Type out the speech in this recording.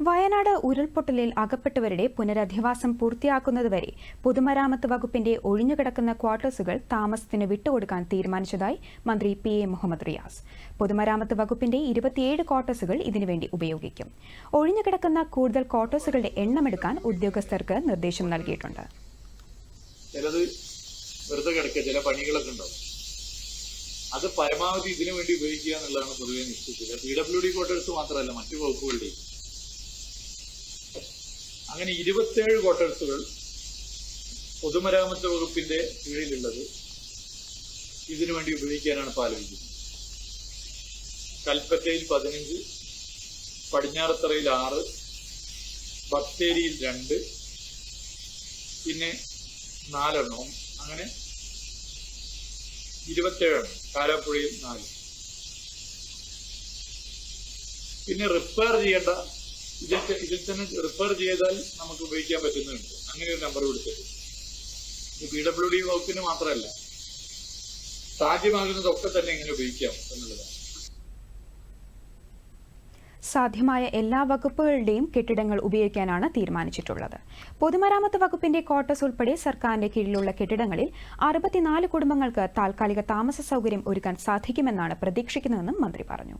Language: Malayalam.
വയനാട് ഉരുൾപൊട്ടലിൽ അകപ്പെട്ടവരുടെ പുനരധിവാസം പൂർത്തിയാക്കുന്നതുവരെ പൊതുമരാമത്ത് വകുപ്പിന്റെ ഒഴിഞ്ഞുകിടക്കുന്ന ക്വാർട്ടേഴ്സുകൾ താമസത്തിന് വിട്ടുകൊടുക്കാൻ തീരുമാനിച്ചതായി മന്ത്രി പി എ മുഹമ്മദ് റിയാസ്. പൊതുമരാമത്ത് വകുപ്പിന്റെ ഇരുപത്തിയേഴ് ക്വാർട്ടേഴ്സുകൾ ഇതിനുവേണ്ടി ഉപയോഗിക്കും. ഒഴിഞ്ഞുകിടക്കുന്ന കൂടുതൽ ക്വാർട്ടേഴ്സുകളുടെ എണ്ണമെടുക്കാൻ ഉദ്യോഗസ്ഥർക്ക് നിർദ്ദേശം നൽകിയിട്ടുണ്ട്. ചിലത് അത് പരമാവധി ഇതിനു വേണ്ടി ഉപയോഗിക്കുക എന്നുള്ളതാണ് പൊതുവെ നിശ്ചയിച്ചത്. പി ഡബ്ല്യു ഡി ക്വാർട്ടേഴ്സ് മാത്രമല്ല മറ്റു വകുപ്പുകളുടെയും. അങ്ങനെ ഇരുപത്തേഴ് ക്വാർട്ടേഴ്സുകൾ പൊതുമരാമത്ത് വകുപ്പിന്റെ കീഴിലുള്ളത് ഇതിനു വേണ്ടി ഉപയോഗിക്കാനാണ് ആലോചിക്കുന്നത് കൽപ്പറ്റയിൽ പതിനഞ്ച് പടിഞ്ഞാറത്തറയിൽ ആറ് ബത്തേരിയിൽ രണ്ട് പിന്നെ നാലെണ്ണവും അങ്ങനെ ഇരുപത്തേഴെണ്ണം കാരാപ്പുഴയിൽ നാല്. പിന്നെ റിപ്പയർ ചെയ്യേണ്ട ഇതിൽ ത- ഇതിൽ തന്നെ റിഫർ ചെയ്താൽ നമുക്ക് ഉപയോഗിക്കാൻ പറ്റുന്നുണ്ട്. അങ്ങനെ ഒരു നമ്പർ കൊടുത്തിട്ട്. പി ഡബ്ല്യു ഡി വകുപ്പിന് മാത്രമല്ല. സാധ്യമാകുന്നതൊക്കെ തന്നെ ഇങ്ങനെ ഉപയോഗിക്കാം എന്നുള്ളതാണ്. സാധ്യമായ എല്ലാ വകുപ്പുകളുടെയും കെട്ടിടങ്ങൾ ഉപയോഗിക്കാനാണ് തീരുമാനിച്ചിട്ടുള്ളത്. പൊതുമരാമത്ത് വകുപ്പിന്റെ ക്വാർട്ടേഴ്സ് ഉൾപ്പെടെ സർക്കാരിന്റെ കീഴിലുള്ള കെട്ടിടങ്ങളിൽ അറുപത്തിനാല് കുടുംബങ്ങൾക്ക് താൽക്കാലിക താമസ സൗകര്യം ഒരുക്കാൻ സാധിക്കുമെന്നാണ് പ്രതീക്ഷിക്കുന്നതെന്നും മന്ത്രി പറഞ്ഞു.